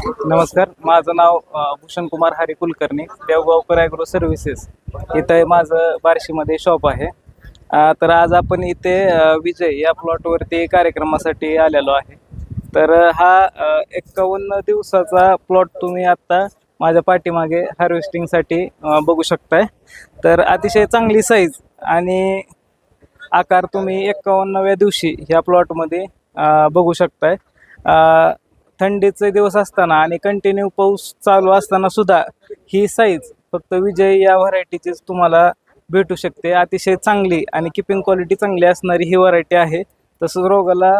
नमस्कार माझं नाव भूषण कुमार हरी कुलकर्णी देवगावकर ॲग्रो सर्व्हिसेस इथं माझं बार्शीमध्ये शॉप आहे. तर आज आपण इथे विजय या प्लॉटवरती कार्यक्रमासाठी आलेलो आहे. तर हा एक्कावन्न दिवसाचा प्लॉट तुम्ही आत्ता माझ्या पाठीमागे हार्वेस्टिंगसाठी बघू शकताय. तर अतिशय चांगली साईज आणि आकार तुम्ही एकावन्नव्या दिवशी ह्या प्लॉटमध्ये बघू शकताय. थंडीचे दिवस असताना आणि कंटिन्यू पाऊस चालू असताना सुद्धा ही साईज फक्त विजय या व्हरायटीचीच तुम्हाला भेटू शकते. अतिशय चांगली आणि किपिंग क्वालिटी चांगली असणारी ही व्हरायटी आहे. तसंच रोगाला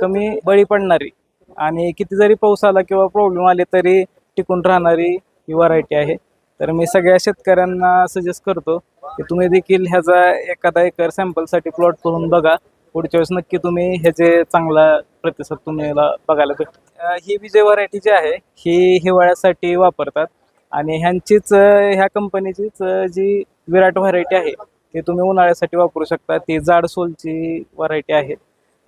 कमी बळी पडणारी आणि किती जरी पाऊस आला किंवा प्रॉब्लेम आले तरी टिकून राहणारी ही व्हरायटी आहे. तर मी सगळ्या शेतकऱ्यांना सजेस्ट करतो की तुम्ही देखील ह्याचा एखादा एकर सॅम्पलसाठी प्लॉट करून बघा. पुढच्या वेळेस नक्की तुम्ही ह्याचे चांगला प्रतिसाद तुम्हाला बघायला भेटतो ही विजय व्हरायटी जी आहे ही हिवाळ्यासाठी वापरतात. आणि ह्यांचीच ह्या कंपनीचीच जी विराट व्हरायटी आहे ती तुम्ही उन्हाळ्यासाठी वापरू शकता. ती जाड सोलची व्हरायटी आहे.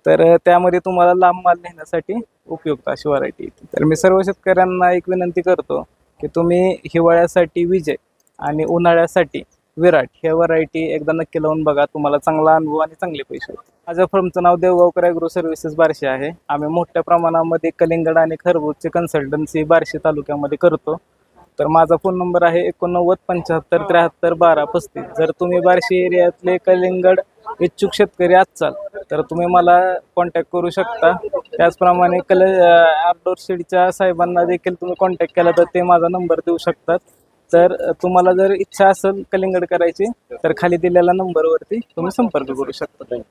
तर त्यामध्ये तुम्हाला लांब माल नेण्यासाठी उपयुक्त अशी व्हरायटी येते. तर मी सर्व शेतकऱ्यांना एक विनंती करतो की तुम्ही हिवाळ्यासाठी विजय आणि उन्हाळ्यासाठी विराट ह्या व्हरायटी एकदा नक्की लावून बघा. तुम्हाला चांगला अनुभव आणि चांगले पैसे माझ्या फर्मचं नाव देवगावकर ॲग्रो सर्व्हिसेस बार्शी आहे. आम्ही मोठ्या प्रमाणामध्ये कलिंगड आणि खरबूजची कन्सल्टन्सी बार्शी तालुक्यामध्ये करतो. तर माझा फोन नंबर आहे एकोणनव्वद पंच्याहत्तर त्र्याहत्तर बारा पस्तीस. जर तुम्ही बार्शी एरियातले कलिंगड इच्छुक शेतकरी असाल तर तुम्ही मला कॉन्टॅक्ट करू शकता. त्याचप्रमाणे कल आउटडोर शेडच्या साहेबांना देखील तुम्ही कॉन्टॅक्ट केला तर ते माझा नंबर देऊ शकतात. तर तुम्हाला जर इच्छा असेल कलिंगड करायची तर खाली दिलेल्या नंबरवरती तुम्ही संपर्क करू शकता.